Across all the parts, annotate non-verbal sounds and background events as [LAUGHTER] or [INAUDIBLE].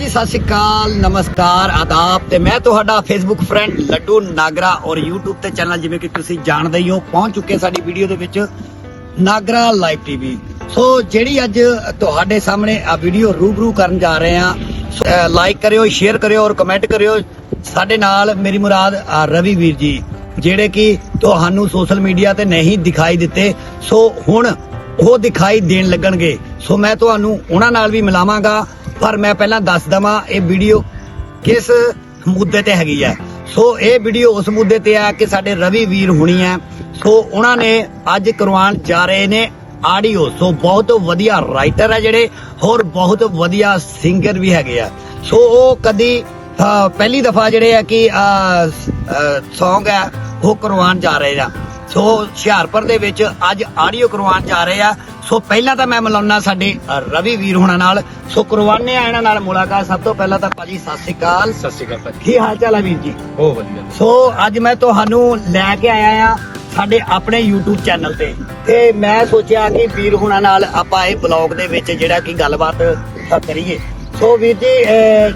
ਭਾਜੀ ਸਤਿ ਸ਼੍ਰੀ ਅਕਾਲ, ਨਮਸਕਾਰ, ਆਦਾਬ ਤੇ ਮੈਂ ਤੁਹਾਡਾ ਫੇਸਬੁੱਕ ਫਰੈਂਡ ਲੱਡੂ ਨਾਗਰਾ ਔਰ YouTube ਤੇ ਚੈਨਲ ਜਿਵੇਂ ਕਿ ਤੁਸੀਂ ਜਾਣਦੇ ਹੀ ਹੋ, ਪਹੁੰਚ ਚੁੱਕੇ ਸਾਡੀ ਵੀਡੀਓ ਦੇ ਵਿੱਚ ਨਾਗਰਾ ਲਾਈਵ ਟੀਵੀ ਸੋ ਜਿਹੜੀ ਅੱਜ ਤੁਹਾਡੇ ਸਾਹਮਣੇ ਆ ਵੀਡੀਓ ਰੂਬਰੂ ਕਰਨ ਜਾ ਰਹੇ ਆ ਲਾਈਕ ਕਰਿਓ ਸ਼ੇਅਰ ਕਰਿਓ ਔਰ ਕਮੈਂਟ ਕਰਿਓ। ਸਾਡੇ ਨਾਲ ਮੇਰੀ ਮੁਰਾਦ ਰਵੀ ਵੀਰ ਜੀ, ਜਿਹੜੇ ਕਿ ਤੁਹਾਨੂੰ ਸੋਸ਼ਲ ਮੀਡੀਆ ਤੇ ਨਹੀਂ ਦਿਖਾਈ ਦਿੱਤੇ। ਸੋ ਹੁਣ ਉਹ ਦਿਖਾਈ ਦੇਣ ਲੱਗਣਗੇ। ਸੋ ਮੈਂ ਤੁਹਾਨੂੰ ਉਹਨਾਂ ਨਾਲ ਵੀ ਮਿਲਾਵਾਂਗਾ। ਪਰ ਮੈਂ ਪਹਿਲਾਂ ਦੱਸ ਦਵਾਂ, ਇਹ ਵੀਡੀਓ ਕਿਸ ਮੁੱਦੇ ਤੇ ਹੈਗੀ ਹੈ। ਸੋ ਇਹ ਵੀਡੀਓ ਉਸ ਮੁੱਦੇ ਤੇ ਆ ਕਿ ਸਾਡੇ ਰਵੀ ਵੀਰ ਹੁਣੀ ਹੈ। ਸੋ ਉਹਨਾਂ ਨੇ ਅੱਜ ਕਰਵਾਉਣ ਜਾ ਰਹੇ ਨੇ ਆਡੀਓ ਸੋ ਬਹੁਤ ਵਧੀਆ ਰਾਈਟਰ ਹੈ ਜਿਹੜੇ, ਹੋਰ ਬਹੁਤ ਵਧੀਆ ਸਿੰਗਰ ਵੀ ਹੈਗੇ ਆ। ਸੋ ਉਹ ਕਦੀ ਪਹਿਲੀ ਦਫਾ ਜਿਹੜੇ ਆ ਕਿ ਸੌਂਗ ਹੈ, ਉਹ ਕਰਵਾਉਣ ਜਾ ਰਹੇ ਆ। ਸੋ ਹੁਸ਼ਿਆਰਪੁਰ ਦੇ ਵਿੱਚ ਅੱਜ ਆਡੀਓ ਕਰਵਾਉਣ ਜਾ ਰਹੇ ਆ। ਸੋ ਪਹਿਲਾਂ ਤਾਂ ਮੈਂ ਮਿਲਾਉਣਾ ਸਾਡੇ ਰਵੀ ਵੀਰ ਹੋਣਾ ਨਾਲ। ਸੋ ਕਰਵਾਉਂਦੇ ਆ ਇਹਨਾਂ ਨਾਲ ਮੁਲਾਕਾਤ। ਸਭ ਤੋਂ ਪਹਿਲਾਂ ਤਾਂ ਭਾਜੀ ਸਤਿ ਸ਼੍ਰੀ ਅਕਾਲ। ਸਤਿ ਸ਼੍ਰੀ ਅਕਾਲ ਕੀ ਹਾਲ ਚਾਲ ਹੈ ਵੀਰ ਜੀ? ਬਹੁਤ ਵਧੀਆ। ਸੋ ਅੱਜ ਮੈਂ ਤੁਹਾਨੂੰ ਲੈ ਕੇ ਆਇਆ ਆ ਸਾਡੇ ਆਪਣੇ YouTube ਚੈਨਲ ਤੇ। ਤੇ ਮੈਂ ਸੋਚਿਆ ਕਿ ਵੀਰ ਹੁਣਾ ਨਾਲ ਆਪਾਂ ਇਹ ਬਲੌਗ ਦੇ ਵਿੱਚ ਜਿਹੜਾ ਕਿ ਗੱਲਬਾਤ ਕਰੀਏ। ਸੋ ਵੀਰ ਜੀ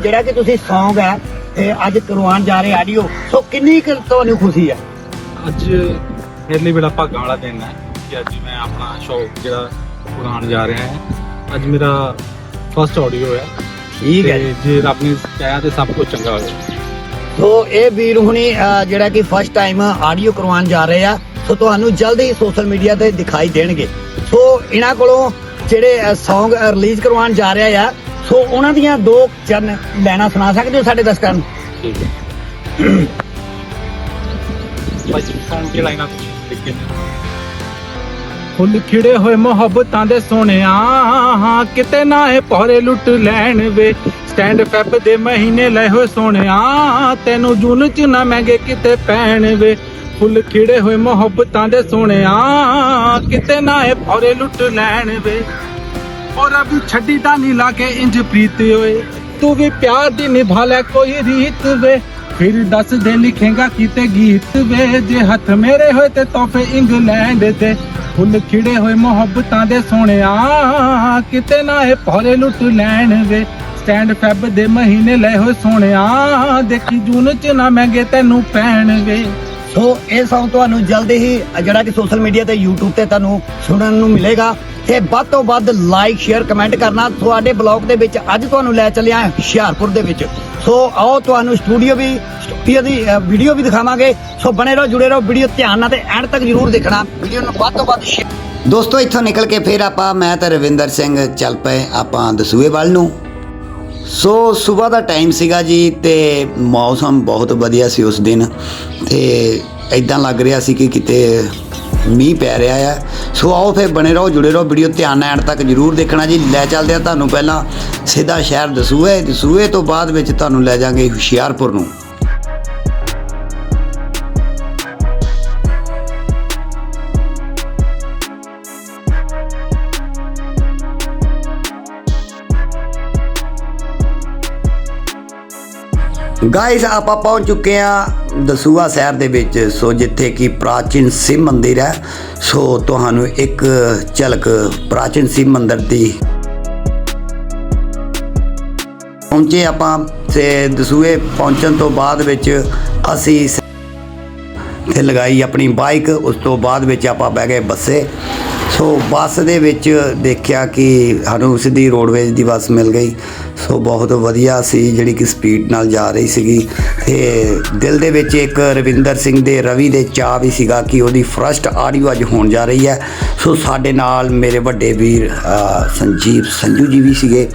ਜਿਹੜਾ ਕਿ ਤੁਸੀਂ Song ਹੈ ਇਹ ਅੱਜ ਕਰਵਾਉਣ ਜਾ ਰਹੇ ਆਡੀਓ ਸੋ ਕਿੰਨੀ ਕੁ ਤੁਹਾਨੂੰ ਖੁਸ਼ੀ ਹੈ? ਅੱਜ ਮੇਰੇ ਲਈ ਬੜਾ ਭਾਗਾਂ ਵਾਲਾ ਦਿਨ ਹੈ ਕਿ ਅੱਜ ਮੈਂ ਆਪਣਾ ਸ਼ੌਕ ਜਿਹੜਾ ਪੁਰਾਣ ਜਾ ਰਿਹਾ ਹਾਂ। ਅੱਜ ਮੇਰਾ ਫਸਟ ਆਡੀਓ ਹੈ। ਠੀਕ ਹੈ ਜੀ। ਤੇ ਜੇ। ਰੱਬ ਨੇ ਚਾਹਿਆ ਤੇ ਸਭ ਕੁਝ ਚੰਗਾ ਹੋ ਜਾਏ ਸੋ ਇਹ ਵੀਰ ਹੁਣੀ ਅ, ਜਿਹੜਾ ਕਿ ਫਸਟ ਟਾਈਮ ਆਡੀਓ ਕਰਵਾਉਣ ਜਾ ਰਹੇ ਆ ਸੋ ਤੁਹਾਨੂੰ ਜਲਦੀ ਸੋਸ਼ਲ ਮੀਡੀਆ ਤੇ ਦਿਖਾਈ ਦੇਣਗੇ। ਸੋ ਇਹਨਾਂ ਕੋਲੋਂ ਜਿਹੜੇ Song ਰਿਲੀਜ਼ ਕਰਵਾਉਣ ਜਾ ਰਿਹਾ ਆ ਸੋ ਉਹਨਾਂ ਦੀਆਂ ਦੋ ਚਰਨ ਲੈਣਾ ਸੁਣਾ ਸਕਦੇ ਹੋ ਸਾਡੇ ਦਰਸ਼ਕਾਂ ਨੂੰ? ਠੀਕ ਹੈ। [COUGHS] ਭਾਜੀ ਸੌਂਗ ਕਿਹੜਾ ਇਹਨਾਂ ਤੋਂ ਲਿਖ ਕੇ ਫੁੱਲ ਖਿੜੇ ਹੋਏ ਮੁਹੱਬਤਾਂ ਦੇ ਸੋਹਣਿਆ, ਹਾਂ, ਕਿਤੇ ਨਾ ਇਹ ਪੌਰੇ ਲੁੱਟ ਲੈਣ ਵੇ। ਸਟੈਂਡ ਫੈਬ ਦੇ ਮਹੀਨੇ ਲੈ ਹੋਏ ਸੋਹਣਿਆ, ਤੈਨੂੰ ਜੂਨ ਚ ਨਾ ਮਹਿੰਗੇ ਕਿਤੇ ਪੈਣ ਵੇ। ਫੁੱਲ ਖਿੜੇ ਹੋਏ ਮੁਹੱਬਤਾਂ ਦੇ ਸੋਹਣਿਆ, ਕਿਤੇ ਨਾ ਇਹ ਪੌਰੇ ਲੁੱਟ ਲੈਣ ਵੇ। ਔਰ ਅਬ ਛੱਡੀ ਤਾਂ ਨਹੀਂ ਲਾ ਕੇ ਇੰਜ ਪ੍ਰੀਤ ਓਏ। ਤੂੰ ਵੀ ਪਿਆਰ ਦੀ ਨਿਭਾ ਲੈ ਕੋਈ ਰੀਤ ਵੇ। ਫਿਰ ਦੱਸ ਦੇ ਲਿਖੇਗਾ ਕੀਤੇ ਗੀਤ ਵੇ, ਜੇ ਹੱਥ ਮੇਰੇ ਹੋਏ ਤੇ ਤੋਹਫੇ ਇੰਗਲੈਂਡ ਦੇ। ਫੁੱਲ ਖਿੜੇ ਹੋਏ ਮੁਹੱਬਤਾਂ ਦੇ ਸੋਹਣਿਆ, ਕਿਤੇ ਨਾ ਇਹ ਭੋਲੇ ਲੁੱਟ ਲੈਣ ਵੇ। ਸਟੈਂਡ ਫੈਬ ਦੇ ਮਹੀਨੇ ਲੈ ਹੋਏ ਸੋਹਣਿਆ, ਦੇਖੀ ਜੂਨ ਚ ਨਾ ਮਹਿੰਗੇ ਤੈਨੂੰ ਪੈਣ ਵੇ। ਸੋ ਇਹ Song ਤੁਹਾਨੂੰ ਜਲਦੀ ਹੀ ਜਿਹੜਾ ਕਿ ਸੋਸ਼ਲ ਮੀਡੀਆ ਤੇ YouTube ਤੇ ਤੁਹਾਨੂੰ ਸੁਣਨ ਨੂੰ ਮਿਲੇਗਾ। ਤੇ ਵੱਧ ਤੋਂ ਵੱਧ ਲਾਈਕ ਸ਼ੇਅਰ ਕਮੈਂਟ ਕਰਨਾ। ਤੁਹਾਡੇ ਬਲੌਗ ਦੇ ਵਿੱਚ ਅੱਜ ਤੁਹਾਨੂੰ ਲੈ ਚੱਲਿਆ ਹੁਸ਼ਿਆਰਪੁਰ ਦੇ ਵਿੱਚ। ਸੋ ਆਓ ਤੁਹਾਨੂੰ ਸਟੂਡੀਓ ਵੀ ਸਟੂਡੀਓ ਦੀ ਵੀਡੀਓ ਵੀ ਦਿਖਾਵਾਂਗੇ। ਸੋ ਬਣੇ ਰਹੋ, ਜੁੜੇ ਰਹੋ ਵੀਡੀਓ ਧਿਆਨ ਨਾਲ ਤੇ ਐਂਡ ਤੱਕ ਜ਼ਰੂਰ ਦੇਖਣਾ। ਵੀਡੀਓ ਨੂੰ ਵੱਧ ਤੋਂ ਵੱਧ ਦੋਸਤੋ, ਇੱਥੋਂ ਨਿਕਲ ਕੇ ਫਿਰ ਆਪਾਂ, ਮੈਂ ਤਾਂ ਰਵਿੰਦਰ ਸਿੰਘ ਚੱਲ ਪਏ ਆਪਾਂ ਦਸੂਏ ਵੱਲ ਨੂੰ। ਸੋ ਸਵੇਰ ਦਾ ਟਾਈਮ ਸੀਗਾ ਜੀ ਤੇ ਮੌਸਮ ਬਹੁਤ ਵਧੀਆ ਸੀ ਉਸ ਦਿਨ ਤੇ ਇਦਾਂ ਲੱਗ ਰਿਹਾ ਸੀ ਕਿ ਕਿਤੇ ਮੀਂਹ ਪੈ ਰਿਹਾ ਆ। ਸੋ ਆਓ ਫਿਰ ਬਣੇ ਰਹੋ, ਜੁੜੇ ਰਹੋ, ਵੀਡੀਓ ਧਿਆਨ ਨਾਲ ਐਂਡ ਤੱਕ ਜਰੂਰ ਦੇਖਣਾ ਜੀ। ਲੈ ਚੱਲਦੇ ਆ ਤੁਹਾਨੂੰ ਪਹਿਲਾਂ ਸਿੱਧਾ ਸ਼ਹਿਰ ਦਸੂਏ ਦਸੂਏ ਤੋਂ ਬਾਅਦ ਵਿੱਚ ਤੁਹਾਨੂੰ ਲੈ ਜਾਾਂਗੇ ਹੁਸ਼ਿਆਰਪੁਰ ਨੂੰ। ਗਾਇਸ ਆਪਾਂ ਪਹੁੰਚ ਚੁੱਕੇ ਆ ਦਸੂਆ ਸ਼ਹਿਰ ਦੇ ਵਿੱਚ। ਸੋ ਜਿੱਥੇ ਕਿ ਪ੍ਰਾਚੀਨ ਸ਼ਿਵ ਮੰਦਿਰ ਹੈ। ਸੋ ਤੁਹਾਨੂੰ ਇੱਕ ਝਲਕ ਪ੍ਰਾਚੀਨ ਸ਼ਿਵ ਮੰਦਿਰ ਦੀ ਪਹੁੰਚੇ ਆਪਾਂ। ਤੇ ਦਸੂਏ ਪਹੁੰਚਣ ਤੋਂ ਬਾਅਦ ਵਿੱਚ ਅਸੀਂ ਤੇ ਲਗਾਈ ਆਪਣੀ ਬਾਈਕ, ਉਸ ਤੋਂ ਬਾਅਦ ਵਿੱਚ ਆਪਾਂ ਬਹਿ ਗਏ ਬੱਸੇ। ਸੋ ਬੱਸ ਦੇ ਵਿੱਚ ਦੇਖਿਆ ਕਿ ਸਾਨੂੰ ਸਿੱਧੀ ਰੋਡਵੇਜ਼ ਦੀ ਬੱਸ ਮਿਲ ਗਈ। ਸੋ ਬਹੁਤ ਵਧੀਆ ਸੀ ਜਿਹੜੀ ਕਿ ਸਪੀਡ ਨਾਲ ਜਾ ਰਹੀ ਸੀਗੀ। ਤੇ ਦਿਲ ਦੇ ਵਿੱਚ ਇੱਕ ਰਵਿੰਦਰ ਸਿੰਘ ਦੇ ਰਵੀ ਦੇ ਚਾਹ ਵੀ ਸੀਗਾ ਕਿ ਉਹਦੀ ਫਰਸਟ ਆਡੀਓ ਅੱਜ ਹੋਣ ਜਾ ਰਹੀ ਹੈ। ਸੋ ਸਾਡੇ ਨਾਲ ਮੇਰੇ ਵੱਡੇ ਵੀਰ ਸੰਜੀਵ ਸੰਜੂ ਜੀ ਵੀ ਸੀਗੇ।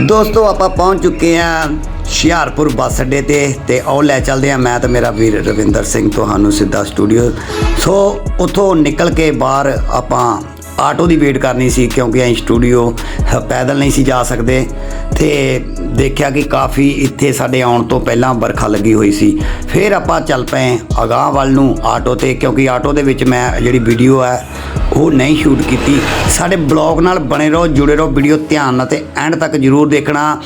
ਦੋਸਤੋ, ਆਪਾਂ ਪਹੁੰਚ ਚੁੱਕੇ ਹਾਂ ਹੁਸ਼ਿਆਰਪੁਰ ਬੱਸ ਅੱਡੇ ਤੇ ਤੇ ਆਓ ਲੈ ਚੱਲਦੇ ਹਾਂ ਮੈਂ ਤੇ ਮੇਰਾ ਵੀਰ ਰਵਿੰਦਰ ਸਿੰਘ ਤੁਹਾਨੂੰ ਸਿੱਧਾ ਸਟੂਡੀਓ ਸੋ ਉੱਥੋਂ ਨਿਕਲ ਕੇ ਬਾਹਰ ਆਪਾਂ ਆਟੋ ਦੀ ਵੇਟ ਕਰਨੀ ਸੀ ਕਿਉਂਕਿ ਅਸੀਂ ਸਟੂਡੀਓ ਪੈਦਲ ਨਹੀਂ ਸੀ ਜਾ ਸਕਦੇ। ਤੇ ਦੇਖਿਆ ਕਿ ਕਾਫੀ ਇੱਥੇ ਸਾਡੇ ਆਉਣ ਤੋਂ ਪਹਿਲਾਂ ਵਰਖਾ ਲੱਗੀ ਹੋਈ ਸੀ। ਫਿਰ ਆਪਾਂ ਚੱਲ ਪਏ ਅਗਾਹ ਵੱਲ ਨੂੰ ਆਟੋ ਤੇ ਕਿਉਂਕਿ ਆਟੋ ਦੇ ਵਿੱਚ ਮੈਂ ਜਿਹੜੀ ਵੀਡੀਓ ਹੈ ਉਹ ਨਹੀਂ ਸ਼ੂਟ ਕੀਤੀ। ਸਾਡੇ ਬਲੌਗ ਨਾਲ ਬਣੇ ਰਹੋ, ਜੁੜੇ ਰਹੋ ਵੀਡੀਓ ਧਿਆਨ ਨਾਲ ਤੇ ਐਂਡ ਤੱਕ ਜਰੂਰ ਦੇਖਣਾ।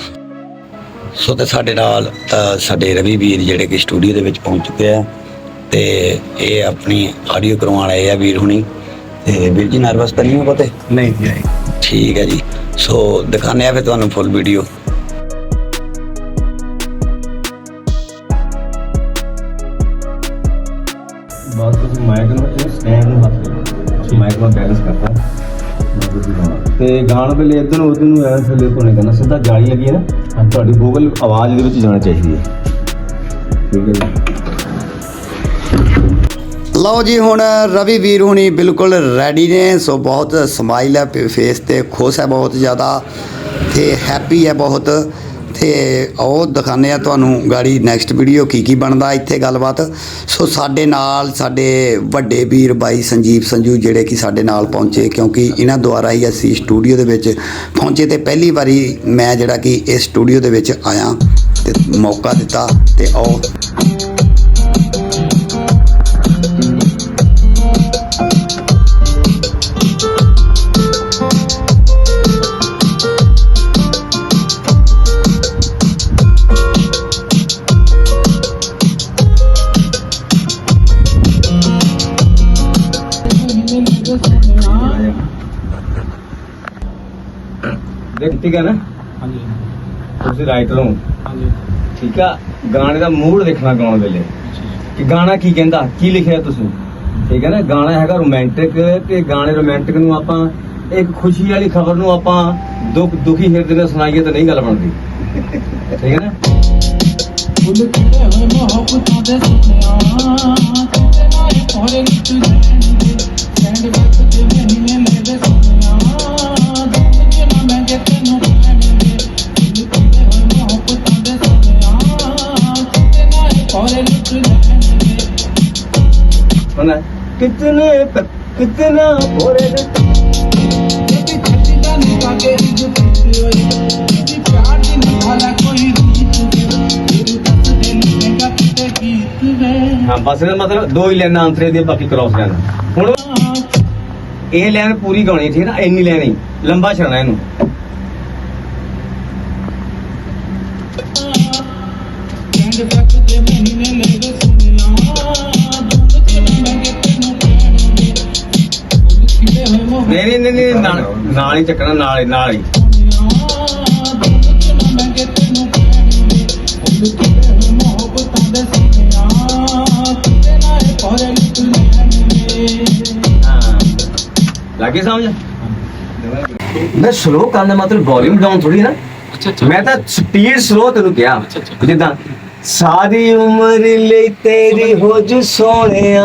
ਸੋ ਤੇ ਸਾਡੇ ਨਾਲ ਅ, ਸਾਡੇ ਰਵੀ ਵੀਰ ਜਿਹੜੇ ਕਿ ਸਟੂਡੀਓ ਦੇ ਵਿੱਚ ਪਹੁੰਚ ਚੁੱਕੇ ਆ। ਤੇ ਇਹ ਆਪਣੀ ਆਡੀਓ ਕਰਵਾਉਣ ਆਏ ਆ ਵੀਰ ਹੁਣੀ। ਤੇ ਵੀਰ ਜੀ ਨਰਵਸ ਤਾਂ ਨਹੀਂ ਹੋ ਪਤੇ? ਨਹੀਂ ਜੀ ਠੀਕ ਹੈ ਜੀ। ਸੋ ਦਿਖਾਉਂਦੇ ਆ ਫਿਰ ਤੁਹਾਨੂੰ ਫੁੱਲ ਵੀਡੀਓ ਬਾਅਦ ਤੁਸੀਂ ਮਾਈਕ ਨੂੰ ਸਟੈਂਡ ਨੂੰ ਹੱਥ ਮਾਈਕ ਨੂੰ ਬੈਲੈਂਸ ਕਰਤਾ। ਤੇ ਗਾਣ ਵੇਲੇ ਇਧਰ ਨੂੰ ਉਧਰ ਨੂੰ ਐ ਥੱਲੇ ਤੋਂ ਨਹੀਂ ਕਰਨਾ ਸਿੱਧਾ ਜਾਲੀ ਲੱਗੀ ਹੈ ਨਾ ਤੁਹਾਡੀ ਗੂਗਲ ਆਵਾਜ਼ ਇਹਦੇ ਵਿੱਚ ਜਾਣੀ ਚਾਹੀਦੀ ਹੈ। ਠੀਕ ਹੈ ਜੀ। ਲਓ ਜੀ, ਹੁਣ ਰਵੀ ਵੀਰ ਹੁਣੀ ਬਿਲਕੁਲ ਰੈਡੀ ਨੇ, ਸੋ ਬਹੁਤ ਸਮਾਈਲ ਹੈ ਫੇਸ ਤੇ ਖੁਸ਼ ਹੈ ਬਹੁਤ ਜ਼ਿਆਦਾ, ਤੇ ਹੈਪੀ ਹੈ ਬਹੁਤ। ਤੇ ਉਹ ਦਿਖਾਉਂਦੇ ਆ ਤੁਹਾਨੂੰ ਗਾੜੀ ਨੈਕਸਟ ਵੀਡੀਓ ਕੀ ਕੀ ਬਣਦਾ ਇੱਥੇ ਗੱਲਬਾਤ। ਸੋ ਸਾਡੇ ਨਾਲ ਸਾਡੇ ਵੱਡੇ ਵੀਰ ਬਾਈ ਸੰਜੀਵ ਸੰਜੂ ਜਿਹੜੇ ਕਿ ਸਾਡੇ ਨਾਲ ਪਹੁੰਚੇ, ਕਿਉਂਕਿ ਇਹਨਾਂ ਦੁਆਰਾ ਹੀ ਅਸੀਂ ਸਟੂਡੀਓ ਦੇ ਵਿੱਚ ਪਹੁੰਚੇ ਤੇ ਪਹਿਲੀ ਵਾਰੀ ਮੈਂ ਜਿਹੜਾ ਕਿ ਇਸ ਸਟੂਡੀਓ ਦੇ ਵਿੱਚ ਆਇਆ ਤੇ ਮੌਕਾ ਦਿੱਤਾ ਤੇ ਆਓ। ਠੀਕ ਹੈ ਨਾ? ਹਾਂਜੀ। ਤੁਸੀਂ ਰਾਈਟਰ ਹੋ ਹਾਂਜੀ। ਠੀਕ ਆ? ਗਾਣੇ ਦਾ ਮੂਡ ਦੇਖਣਾ ਗਾਉਣ ਵੇਲੇ। ਕਿ ਗਾਣਾ ਕੀ ਕਹਿੰਦਾ? ਕੀ ਲਿਖਿਆ ਤੁਸੀਂ? ਠੀਕ ਹੈ ਨਾ? ਗਾਣਾ ਹੈਗਾ ਰੋਮਾਂਟਿਕ ਤੇ ਗਾਣੇ ਰੋਮਾਂਟਿਕ ਨੂੰ ਆਪਾਂ ਇੱਕ ਖੁਸ਼ੀ ਵਾਲੀ ਖਬਰ ਨੂੰ ਆਪਾਂ ਦੁੱਖ ਦੁਖੀ ਹਿਰਦੇ ਨਾਲ ਸੁਣਾਈਏ ਤਾਂ ਨਹੀਂ ਗੱਲ ਬਣਦੀ। ਠੀਕ ਹੈ ਨਾ? ਫੁੱਲ ਖਿੜੇ ਹੋਏ ਮੁਹੱਬਤਾਂ ਦੇ ਸੁਪਨਿਆਂ ਕਿਤੇ ਨਾ ਇਹ ਪੋਰੇ ਲੁੱਟ ਲੈਣਗੇ ਸੈਂਡ ਵਰਕ ਦੇ ਲੁਕੇਗਾ ਕਿਤੇ ਗੀਤ ਵੇ ਹਾਂ, ਬਸ ਇਹਦਾ ਮਤਲਬ ਦੋ ਹੀ ਲਾਈਨਾਂ ਅੰਤਰੇ ਦੀਆਂ ਬਾਕੀ ਕ੍ਰਾਸ ਲੈਣਾ। ਹੁਣ ਇਹ ਲਾਈਨ ਪੂਰੀ ਗਾਉਣੀ ਠੀਕ ਹੈ ਨਾ, ਇੰਨੀ ਲਾਈਨ ਹੀ ਲੰਬਾ ਛੜਨਾ ਇਹਨੂੰ। ਕਹਿੰਦੇ ਫੱਕ ਦੇ ਮਹੀਨੇ ਨਹੀਂ ਨਹੀਂ ਨਹੀਂ ਨਹੀਂ, ਨਾਲ ਨਾਲ ਹੀ ਚੱਕਣਾ ਨਾਲ ਹੀ ਨਾਲ ਹੀ। ਲੱਗੇ ਸਮਝ? ਮੈਂ ਸਲੋ ਕਰਨ ਦਾ ਮਤਲਬ ਵੋਲਿਊਮ ਡਾਊਨ ਥੋੜੀ ਨਾ। ਅੱਛਾ ਮੈਂ ਤਾਂ ਸਪੀਡ ਸਲੋ ਤੈਨੂੰ ਕਿਹਾ। ਅੱਛਾ, ਅੱਛਾ। ਜਿੱਦਾਂ ਸਾਰੀ ਉਮਰ ਲਈ ਤੇਰੀ ਹੋ ਜੂ ਸੋਹਣਿਆ।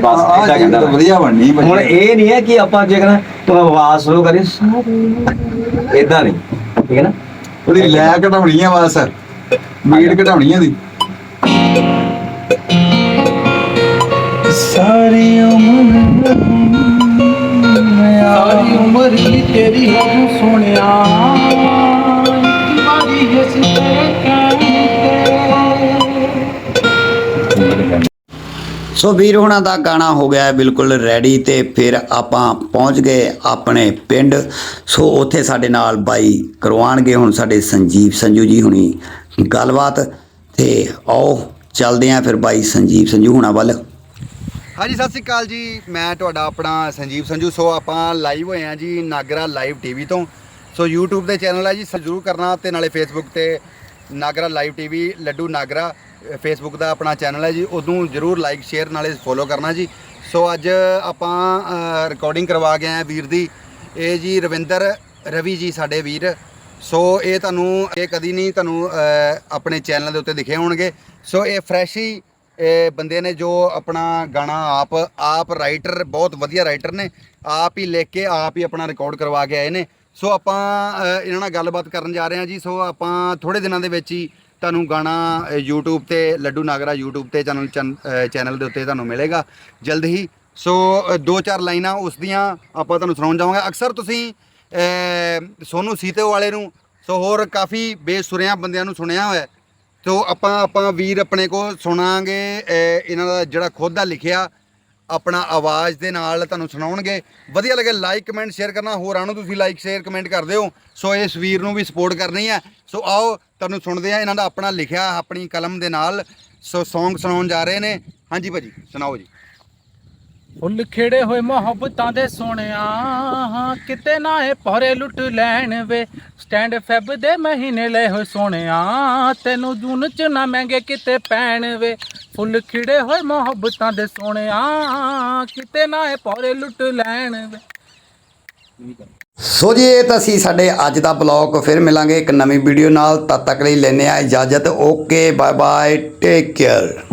ਬਸ ਏਦਾਂ ਕਹਿੰਦਾ ਮੈਂ। ਵਧੀਆ ਬਣਨੀ ਹੁਣ ਇਹ ਨਹੀਂ ਹੈ ਕਿ ਆਪਾਂ ਜੇ ਕਹਣਾ ਤੂੰ ਆਵਾਜ਼ ਸਲੋ ਕਰੀ। ਇਦਾਂ ਨਹੀਂ ਠੀਕ ਹੈ ਨਾ? ਉਹਦੀ ਲੈ ਘਟਾਉਣੀ ਆ ਬਸ। ਮੀਟ ਘਟਾਉਣੀ ਆ ਦੀ ਸਾਰੀ ਸੋ ਵੀਰ ਹੁਣਾਂ ਦਾ ਗਾਣਾ ਹੋ ਗਿਆ ਬਿਲਕੁਲ ਰੈਡੀ ਤੇ ਫਿਰ ਆਪਾਂ ਪਹੁੰਚ ਗਏ ਆਪਣੇ ਪਿੰਡ। ਸੋ ਉੱਥੇ ਸਾਡੇ ਨਾਲ ਬਾਈ ਕਰਵਾਣਗੇ ਹੁਣ ਸਾਡੇ ਸੰਜੀਵ ਸੰਜੂ ਜੀ ਹੁਣੀ ਗੱਲਬਾਤ। ਤੇ ਆਓ ਚੱਲਦੇ ਆਂ ਫਿਰ ਬਾਈ ਸੰਜੀਵ ਸੰਜੂ ਹੁਣਾਂ ਵੱਲ। ਹਾਂਜੀ, ਸਤਿ ਸ੍ਰੀ ਅਕਾਲ ਜੀ। ਮੈਂ ਤੁਹਾਡਾ ਆਪਣਾ ਸੰਜੀਵ ਸੰਜੂ। ਸੋ ਆਪਾਂ ਲਾਈਵ ਹੋਏ ਆ ਜੀ ਨਾਗਰਾ ਲਾਈਵ ਟੀਵੀ ਤੋਂ। ਸੋ YouTube ਤੇ ਚੈਨਲ ਹੈ ਜੀ, ਜ਼ਰੂਰ ਕਰਨਾ ਤੇ ਨਾਲੇ Facebook ਤੇ Nagra live TV, Laddu Nagra Facebook ਦਾ ਆਪਣਾ ਚੈਨਲ ਹੈ ਜੀ ਉਦੋਂ ਜ਼ਰੂਰ ਲਾਈਕ ਸ਼ੇਅਰ ਨਾਲੇ ਫੋਲੋ ਕਰਨਾ ਜੀ। ਸੋ ਅੱਜ ਆਪਾਂ ਰਿਕਾਰਡਿੰਗ ਕਰਵਾ ਗਏ ਆ ਵੀਰ ਦੀ। ਇਹ ਜੀ ਰਵਿੰਦਰ ਰਵੀ ਜੀ ਸਾਡੇ ਵੀਰ। ਸੋ ਇਹ ਤੁਹਾਨੂੰ, ਇਹ ਕਦੀ ਨਹੀਂ ਤੁਹਾਨੂੰ ਆਪਣੇ ਚੈਨਲ ਦੇ ਉੱਤੇ ਦਿਖੇ ਹੋਣਗੇ। ਸੋ ਇਹ ਫਰੈਸ਼ ਹੀ, ਇਹ ਬੰਦੇ ਨੇ ਜੋ ਆਪਣਾ ਗਾਣਾ ਆਪ ਆਪ ਰਾਈਟਰ ਬਹੁਤ ਵਧੀਆ ਰਾਈਟਰ ਨੇ। ਆਪ ਹੀ ਲਿਖ ਕੇ, ਆਪ ਹੀ ਆਪਣਾ ਰਿਕਾਰਡ ਕਰਵਾ ਕੇ ਆਏ ਨੇ। ਸੋ ਆਪਾਂ ਅ, ਇਹਨਾਂ ਨਾਲ ਗੱਲਬਾਤ ਕਰਨ ਜਾ ਰਹੇ ਹਾਂ ਜੀ। ਸੋ ਆਪਾਂ ਥੋੜੇ ਦਿਨਾਂ ਦੇ ਵਿੱਚ ਹੀ ਤੁਹਾਨੂੰ ਗਾਣਾ ਅ, YouTube ਤੇ ਲੱਡੂ ਨਾਗਰਾ YouTube ਤੇ ਚੈਨਲ ਚੈਨਲ ਦੇ ਉੱਤੇ ਤੁਹਾਨੂੰ ਮਿਲੇਗਾ ਜਲਦ ਹੀ। ਸੋ ਅ, ਦੋ ਚਾਰ ਲਾਈਨਾਂ ਉਸ ਦੀਆਂ ਆਪਾਂ ਤੁਹਾਨੂੰ ਸੁਣਾਉਣ ਜਾਵਾਂਗੇ। ਅਕਸਰ ਤੁਸੀਂ ਅ, ਸੋਨੂ ਸੀਤੋ ਵਾਲੇ ਨੂੰ ਸੋ ਹੋਰ ਕਾਫੀ ਬੇਸੁਰਿਆਂ ਬੰਦਿਆਂ ਨੂੰ ਸੁਣਿਆ ਹੋਇਆ। ਹੈ। ਤੋ ਆਪਾਂ ਆਪਾਂ ਵੀਰ ਆਪਣੇ ਕੋ ਸੁਣਾਂਗੇ ਅਹ ਇਹਨਾਂ ਦਾ ਜਿਹੜਾ ਖੁਦ ਦਾ ਲਿਖਿਆ ਆਪਣਾ ਆਵਾਜ਼ ਦੇ ਨਾਲ ਤੁਹਾਨੂੰ ਸੁਣਾਉਣਗੇ। ਵਧੀਆ ਲੱਗੇ ਲਾਈਕ ਕਮੈਂਟ ਸ਼ੇਅਰ ਕਰਨਾ। ਹੋਰਾਂ ਨੂੰ ਤੁਸੀਂ ਲਾਈਕ ਸ਼ੇਅਰ ਕਮੈਂਟ ਕਰ ਦਿਓ। ਸੋ ਇਸ ਵੀਰ ਨੂੰ ਵੀ ਸਪੋਰਟ ਕਰਨੀ ਹੈ। ਸੋ ਆਓ, ਤੁਹਾਨੂੰ ਸੁਣਦੇ ਆ ਇਹਨਾਂ ਦਾ ਆਪਣਾ ਲਿਖਿਆ ਆਪਣੀ ਕਲਮ ਦੇ ਨਾਲ। ਸੋ Song ਸੁਣਾਉਣ ਜਾ ਰਹੇ ਨੇ। ਹਾਂਜੀ ਭਾਜੀ, ਸੁਣਾਓ ਜੀ। ਫੁੱਲ ਖਿੜੇ ਹੋਏ ਮੁਹੱਬਤਾਂ ਦੇ ਸੋਹਣਿਆ ਕਿਤੇ ਨਾ ਇਹ ਪੌਰੇ ਲੁੱਟ ਲੈਣ ਵੇ। ਸਟੈਂਡ ਫੈਬ ਦੇ ਮਹੀਨੇ ਲਏ ਹੋਏ ਸੋਹਣਿਆ, ਤੈਨੂੰ ਜੂਨ ਚ ਨਾ ਮਹਿੰਗੇ ਕਿਤੇ ਪੈਣ ਵੇ। ਫੁੱਲ ਖਿੜੇ ਹੋਏ ਮੁਹੱਬਤਾਂ ਦੇ ਸੋਹਣਿਆ, ਕਿਤੇ ਨਾ ਇਹ ਪੌਰੇ ਲੁੱਟ ਲੈਣ ਵੇ। ਸੋ ਜੀ, ਇਹ ਤਾਂ ਸੀ ਸਾਡੇ ਅੱਜ ਦਾ ਬਲੌਗ। ਫਿਰ ਮਿਲਾਂਗੇ ਇੱਕ ਨਵੀਂ ਵੀਡੀਓ ਨਾਲ। ਤਦ ਤੱਕ ਲਈ ਲੈਨੇ ਆ ਇਜਾਜ਼ਤ। Okay bye bye take care.